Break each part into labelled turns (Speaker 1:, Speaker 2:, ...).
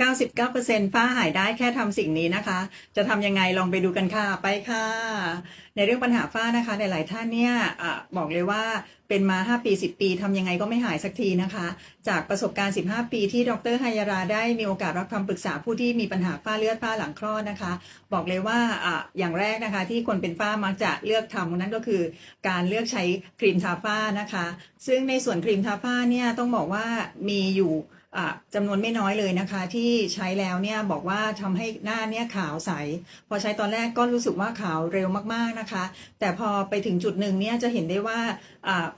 Speaker 1: 99%ฝ้าหายได้แค่ทำสิ่งนี้นะคะ จะทำยังไงลองไปดูกันค่ะไปค่ะ ในเรื่องปัญหาฝ้านะคะหลายๆท่านเนี่ยอบอกเลยว่าเป็นมา 5 ปี 10 ปีทำยังไงก็ไม่หายสักทีนะคะ จากประสบการณ์ 15 ปีที่ดรไฮยาราได้มีโอกาสรับคำปรึกษาผู้ที่มีปัญหาฝ้าเลือดฝ้าหลังคลอดนะคะ บอกเลยว่าออย่างแรกนะคะที่คนเป็นฝ้ามักจะเลือกทำนั่นก็คือ การเลือกใช้ครีมทาฝ้านะคะ ซึ่งในส่วนครีมทาฝ้าเนี่ยต้องบอกว่ามีอยู่ จำนวนไม่น้อยเลยนะคะ ที่ใช้แล้วเนี่ยบอกว่าทำให้หน้าเนี่ยขาวใส พอใช้ตอนแรกก็รู้สึกว่าขาวเร็วมากๆนะคะ แต่พอไปถึงจุดหนึ่งเนี่ยจะเห็นได้ว่า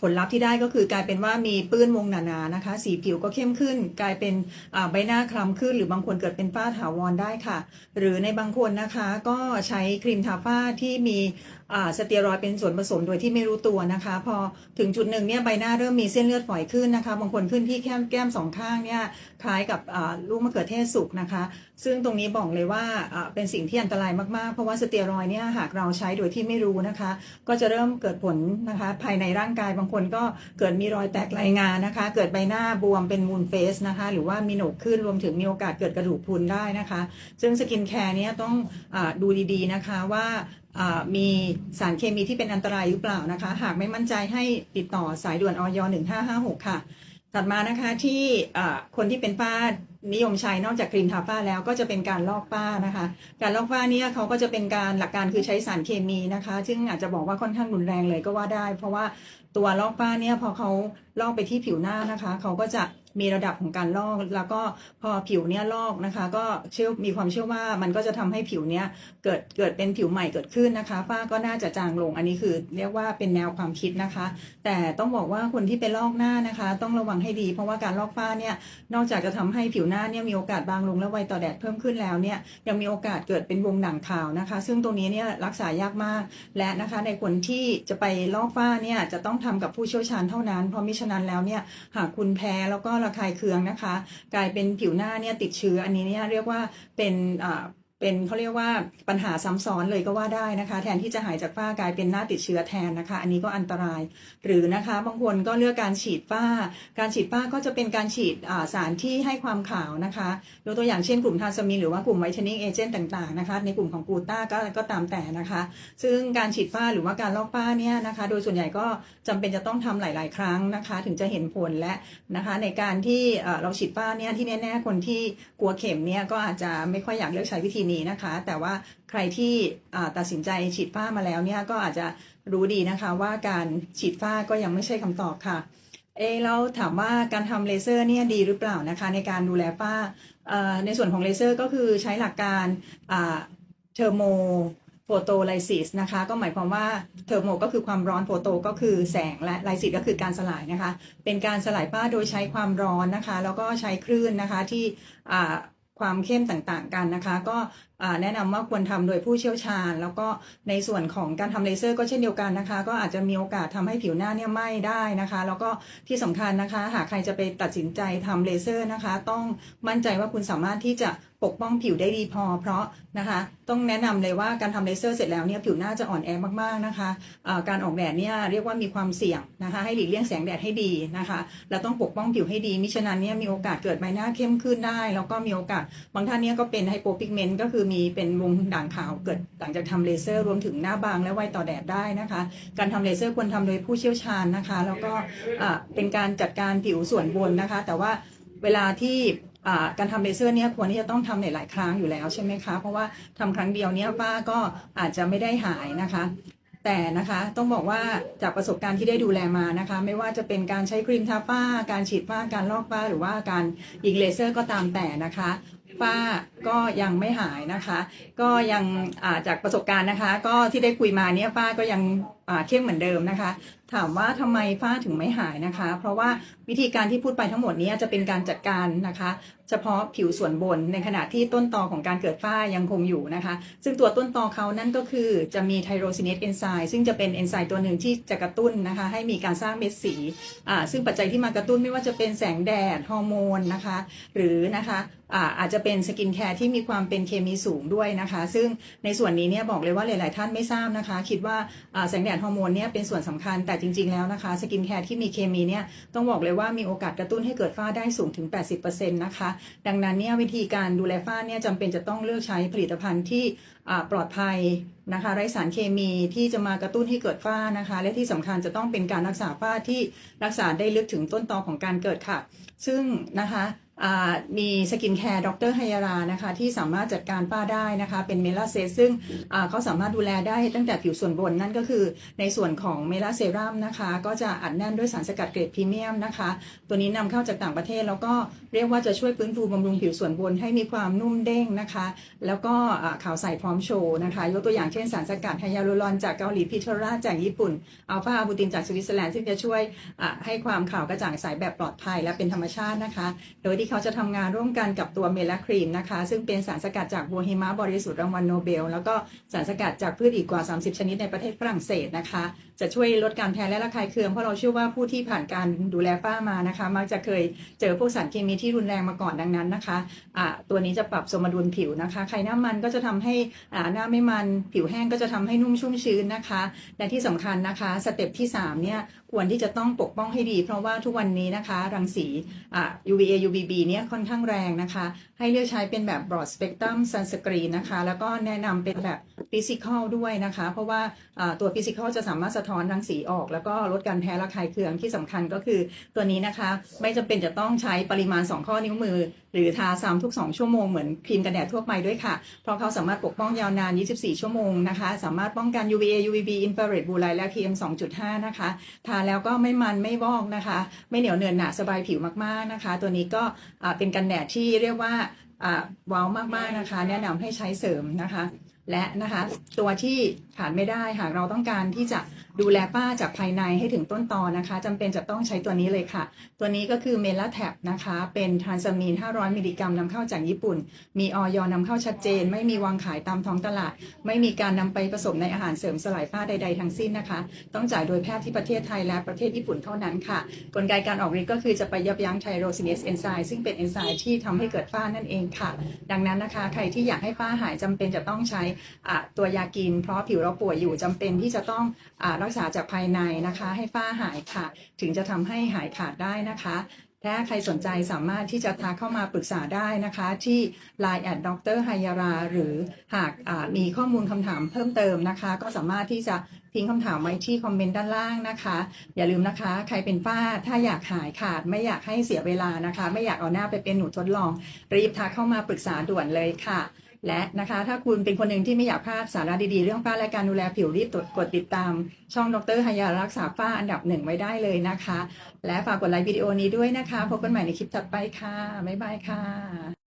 Speaker 1: ผลลัพธ์ที่ได้ก็คือกลายเป็นว่ามีปื้นวงหนาๆนะคะ สีผิวก็เข้มขึ้น กลายเป็นใบหน้าคล้ำขึ้น หรือบางคนเกิดเป็นฝ้าถาวรได้ค่ะ หรือในบางคนนะคะก็ใช้ครีมทาฝ้าที่มีสเตียรอยเป็นส่วนผสมโดยที่ไม่รู้ตัวนะคะ พอถึงจุดหนึ่งเนี่ยใบหน้าเริ่มมีเส้นเลือดฝอยขึ้นนะคะ บางคนขึ้นที่แก้มแก้มสองข้างเนี่ยคล้ายกับลูกมะเขือเทศสุกนะคะ ซึ่งตรงนี้บอกเลยว่าเป็นสิ่งที่อันตรายมากๆ เพราะว่าสเตียรอยเนี่ยหากเราใช้โดยที่ไม่รู้นะคะ ก็จะเริ่มเกิดผลนะคะ ภายในร่างกายบางคนก็เกิดมีรอยแตกลายงานนะคะ เกิดใบหน้าบวมเป็นมูนเฟสนะคะ หรือว่ามีโหนกขึ้นรวมถึงมีโอกาสเกิดกระดูกพรุนได้นะคะ ซึ่งสกินแคร์เนี่ยต้องอดูดีๆนะคะว่า มีสารเคมีที่เป็นอันตรายหรือเปล่านะคะ หากไม่มั่นใจให้ติดต่อสายด่วนออย1556 ค่ะ ถัดมานะคะที่คนที่เป็นฝ้านิยมใช้นอกจากครีมทาฝ้าแล้วก็จะเป็นการลอกฝ้านะคะ การลอกฝ้าเนี่ยเขาก็จะเป็นการหลักการคือใช้สารเคมีนะคะ ซึ่งอาจจะบอกว่าค่อนข้างรุนแรงเลยก็ว่าได้ เพราะว่าตัวลอกฝ้าเนี่ยพอเขาลอกไปที่ผิวหน้านะคะ เขาก็จะ มีระดับของการลอก แล้วก็พอผิวเนี่ยลอกนะคะ ก็เชื่อมีความเชื่อว่ามันก็จะทำให้ผิวเนี่ยเกิดเกิดเป็นผิวใหม่เกิดขึ้นนะคะฝ้าก็น่าจะจางลงอันนี้คือ เรียกว่าเป็นแนวความคิดนะคะ แต่ต้องบอกว่าคนที่ไปลอกหน้านะคะ ต้องระวังให้ดี เพราะว่าการลอกฝ้าเนี่ยนอกจากจะทำให้ผิวหน้าเนี่ยมีโอกาสบางลงและไวต่อแดดเพิ่มขึ้นแล้วเนี่ยยังมีโอกาสเกิดเป็นวงหนังขาวนะคะ ซึ่งตรงนี้เนี่ยรักษายากมาก และนะคะในคนที่จะไปลอกฝ้าเนี่ยจะต้องทำกับผู้เชี่ยวชาญเท่านั้น เพราะมิฉะนั้นแล้วเนี่ยหากคุณแพ้แล้วก็ระคายเคืองนะคะ กลายเป็นผิวหน้าเนี่ยติดเชื้ออันนี้เนี่ยเรียกว่าเป็นอ่า เป็นเขาเรียกว่าปัญหาซ้ำซ้อนเลยก็ว่าได้นะคะ แทนที่จะหายจากฝ้ากลายเป็นหน้าติดเชื้อแทนนะคะ อันนี้ก็อันตราย หรือนะคะบางคนก็เลือกการฉีดฝ้า การฉีดฝ้าก็จะเป็นการฉีดสารที่ให้ความขาวนะคะยกตัวอย่างเช่นกลุ่มทาสมินหรือว่ากลุ่มไวท์เทนนิ่งเอเจนต์ต่างๆนะคะในกลุ่มของกูต้าก็ก็ตามแต่นะคะ ซึ่งการฉีดฝ้าหรือว่าการลอกฝ้าเนี่ยนะคะ โดยส่วนใหญ่ก็จำเป็นจะต้องทำหลาย ๆ ครั้งนะคะ ถึงจะเห็นผลและนะคะในการที่เราฉีดฝ้าเนี่ยที่แน่ๆคนที่กลัวเข็มเนี่ยก็อาจจะไม่ค่อยอยากเลือกใช้วิธีนี้นะคะ แต่ว่าใครที่ตัดสินใจฉีดฝ้ามาแล้วเนี่ยก็อาจจะรู้ดีนะคะว่าการฉีดฝ้าก็ยังไม่ใช่คำตอบค่ะเอะแล้วถามว่าการทำเลเซอร์เนี่ยดีหรือเปล่านะคะ ในการดูแลฝ้าในส่วนของเลเซอร์ก็คือใช้หลักการเทอร์โมโฟโตไลซิสนะคะ ก็หมายความว่าเทอร์โมก็คือความร้อนโฟโตก็คือแสงและไลซิสก็คือการสลายนะคะ เป็นการสลายฝ้าโดยใช้ความร้อนนะคะ แล้วก็ใช้คลื่นนะคะที่ ความเข้มต่างๆกันนะคะ ก็ แนะนำว่าควรทำโดยผู้เชี่ยวชาญ แล้วก็ในส่วนของการทำเลเซอร์ก็เช่นเดียวกันนะคะ ก็อาจจะมีโอกาสทำให้ผิวหน้าเนี่ยไหม้ได้นะคะ แล้วก็ที่สำคัญนะคะ หากใครจะไปตัดสินใจทำเลเซอร์นะคะ ต้องมั่นใจว่าคุณสามารถที่จะปกป้องผิวได้ดีพอ เพราะนะคะ ต้องแนะนำเลยว่าการทำเลเซอร์เสร็จแล้วเนี่ยผิวหน้าจะอ่อนแอมากๆนะคะอ่าการออกแดดเนี่ยเรียกว่ามีความเสี่ยงนะคะ ให้หลีกเลี่ยงแสงแดดให้ดีนะคะแล้วต้องปกป้องผิวให้ดีมิฉะนั้นเนี่ยมีโอกาสเกิดใบหน้าเข้มขึ้นได้ แล้วก็มีโอกาสบางท่านเนี่ยก็เป็นไฮโปพิกเมนต์ก็คือมีเป็นวงด่างขาวเกิดหลังจากทำเลเซอร์รวมถึงหน้าบางและไวต่อแดดได้นะคะ การทำเลเซอร์ควรทำโดยผู้เชี่ยวชาญนะคะ แล้วก็เป็นการจัดการผิวส่วนบนนะคะ แต่ว่าเวลาที่การทำเลเซอร์เนี่ยควรที่จะต้องทำหลาย ๆ ครั้งอยู่แล้วใช่ไหมคะ เพราะว่าทำครั้งเดียวเนี่ยฝ้าก็อาจจะไม่ได้หายนะคะ แต่นะคะต้องบอกว่าจากประสบการณ์ที่ได้ดูแลมานะคะ ไม่ว่าจะเป็นการใช้ครีมทาฝ้า การฉีดฝ้าการลอกฝ้าหรือว่าการยิงเลเซอร์ก็ตามแต่นะคะ ฝ้าก็ยังไม่หายนะคะ ก็ยังจากประสบการณ์นะคะ ก็ที่ได้คุยมาเนี่ยฝ้าก็ยังเข้มเหมือนเดิมนะคะ ถามว่าทำไมฝ้าถึงไม่หายนะคะ เพราะว่าวิธีการที่พูดไปทั้งหมดนี้จะเป็นการจัดการนะคะ เฉพาะผิวส่วนบนในขณะที่ต้นตอของการเกิดฝ้ายังคงอยู่นะคะ ซึ่งตัวต้นตอเขานั่นก็คือจะมีไทโรซินเนสเอนไซม์ซึ่งจะเป็นเอนไซม์ตัวหนึ่งที่จะกระตุ้นนะคะ ให้มีการสร้างเม็ดสีอ่าซึ่งปัจจัยที่มากระตุ้นไม่ว่าจะเป็นแสงแดดฮอร์โมนนะคะ หรือนะคะอ่าอาจจะเป็นสกินแคร์ที่มีความเป็นเคมีสูงด้วยนะคะ ซึ่งในส่วนนี้เนี่ยบอกเลยว่าหลาย ๆ ท่านไม่ทราบนะคะ คิดว่าอ่าแสงแดดฮอร์โมนเนี่ยเป็นส่วนสำคัญแต่จริง ๆ แล้วนะคะ สกินแคร์ที่มีเคมีเนี่ยต้องบอกเลยว่ามีโอกาสกระตุ้นให้เกิดฝ้าได้สูงถึง 80%นะคะ ดังนั้นเนี่ยวิธีการดูแลฝ้าเนี่ยจำเป็นจะต้องเลือกใช้ผลิตภัณฑ์ที่ปลอดภัยนะคะไร้สารเคมีที่จะมากระตุ้นให้เกิดฝ้านะคะ และที่สำคัญจะต้องเป็นการรักษาฝ้าที่รักษาได้ลึกถึงต้นตอของการเกิดค่ะ ซึ่งนะคะ มีสกินแคร์ดรไฮยารานะคะที่สามารถจัดการฝ้าได้นะคะเป็นเมลาเซซึ่งอ่าเขาสามารถดูแลได้ตั้งแต่ผิวส่วนบนนั่นก็คือในส่วนของเมลาเซรั่มนะคะ ก็จะอัดแน่นด้วยสารสกัดเกรดพรีเมียมนะคะ ตัวนี้นำเข้าจากต่างประเทศ แล้วก็เรียกว่าจะช่วยฟื้นฟูบำรุงผิวส่วนบนให้มีความนุ่มเด้งนะคะ แล้วก็อ่าขาวใสพร้อมโชว์นะคะ ยกตัวอย่างเช่นสารสกัดไฮยาลูรอนจากเกาหลีพิทราจากญี่ปุ่นอัลฟาอะบูตินจากสวิตเซอร์แลนด์ซึ่งจะช่วยให้ความขาวกระจ่างใสแบบปลอดภัยและเป็นธรรมชาตินะคะ โดยที่เขาจะทำงานร่วมกันกับตัวเมลาครีมนะคะ ซึ่งเป็นสารสกัดจากบัวหิมะบริสุทธิ์รางวัลโนเบล แล้วก็สารสกัดจากพืชอีกกว่า 30 ชนิดในประเทศฝรั่งเศสนะคะจะช่วยลดการแพ้และระคายเคืองเพราะเราเชื่อว่าผู้ที่ผ่านการดูแลฝ้ามานะคะมักจะเคยเจอพวกสารเคมีที่รุนแรงมาก่อนดังนั้นนะคะอ่าตัวนี้จะปรับสมดุลผิวนะคะใครหน้ามันก็จะทำให้หน้าไม่มันผิวแห้งก็จะทำให้นุ่มชุ่มชื้นนะคะและที่สำคัญนะคะสเต็ปที่สามเนี่ยควรที่จะต้องปกป้องให้ดี เพราะว่าทุกวันนี้นะคะ รังสีอ่า UVA UVB เนี่ยค่อนข้างแรงนะคะ ให้เลือกใช้เป็นแบบ broad spectrum sunscreen นะคะ แล้วก็แนะนำเป็นแบบ physical ด้วยนะคะ เพราะว่าอ่าตัว physical จะสามารถสะท้อนรังสีออก แล้วก็ลดการแพ้ระคายเคืองที่สำคัญก็คือตัวนี้นะคะ ไม่จำเป็นจะต้องใช้ปริมาณ 2 ข้อนิ้วมือ หรือทาซ้ำทุก 2 ชั่วโมงเหมือนครีมกันแดดทั่วไปด้วยค่ะ เพราะเขาสามารถปกป้องยาวนาน 24 ชั่วโมงนะคะ สามารถป้องกัน UVA UVB infrared blue light และ PM 2.5 นะคะ ทาแล้วก็ไม่มันไม่วอกนะคะ ไม่เหนียวเนือนหนะสบายผิวมากๆนะคะ ตัวนี้ก็เป็นกันแดดที่เรียกว่าอ่าว้าวมากๆนะคะ แนะนำให้ใช้เสริมนะคะ และนะคะ ตัวที่ขาดไม่ได้หากเราต้องการที่จะดูแลป้าจากภายในให้ถึงต้นตอนะคะจำเป็นจะต้องใช้ตัวนี้เลยค่ะ ตัวนี้ก็คือเมลาแท็บนะคะ เป็นทรานซามีน 500 มิลลิกรัมนำเข้าจากญี่ปุ่น มีออยนำเข้าชัดเจน ไม่มีวางขายตามท้องตลาด ไม่มีการนำไปผสมในอาหารเสริมสลายฝ้าใด ๆ ทั้งสิ้นนะคะ ต้องจ่ายโดยแพทย์ที่ประเทศไทยและประเทศญี่ปุ่นเท่านั้นค่ะ กลไกการออกฤทธิ์ก็คือจะไปยับยั้งไทโรซินเอสเอนไซม์ซึ่งเป็นเอนไซม์ที่ทำให้เกิดฝ้านั่นเองค่ะ ดังนั้นนะคะ ใครที่อยากให้ฝ้าหายจำเป็นจะต้องใช้ตัวยากิน เพราะผิวเราป่วยอยู่จำเป็นที่จะต้องอรักษาจากภายในนะคะ ให้ฝ้าหายค่ะถึงจะทำให้หายขาดได้นะคะถ้าใครสนใจสามารถที่จะทักเข้ามาปรึกษาได้นะคะ ที่ Line แอดดรไฮยาราหรือหากมีข้อมูลคำถามเพิ่มเติมนะคะ ก็สามารถที่จะทิ้งคำถามไว้ที่คอมเมนต์ด้านล่างนะคะ อย่าลืมนะคะ ใครเป็นฝ้าถ้าอยากหายขาดไม่อยากให้เสียเวลานะคะ ไม่อยากเอาหน้าไปเป็นหนูทดลอง รีบทักเข้ามาปรึกษาด่วนเลยค่ะ และนะคะถ้าคุณเป็นคนหนึ่งที่ไม่อยากพลาดสาระดีๆ เรื่องฝ้าและการดูแลผิวรีบกดติดตาม ช่องดรฮายารักษาฝ้าอันดับหนึ่งไว้ได้เลยนะคะ และฝากกดไลค์วิดีโอนี้ด้วยนะคะ พบกันใหม่ในคลิปถัดไปค่ะ บ๊ายบายค่ะ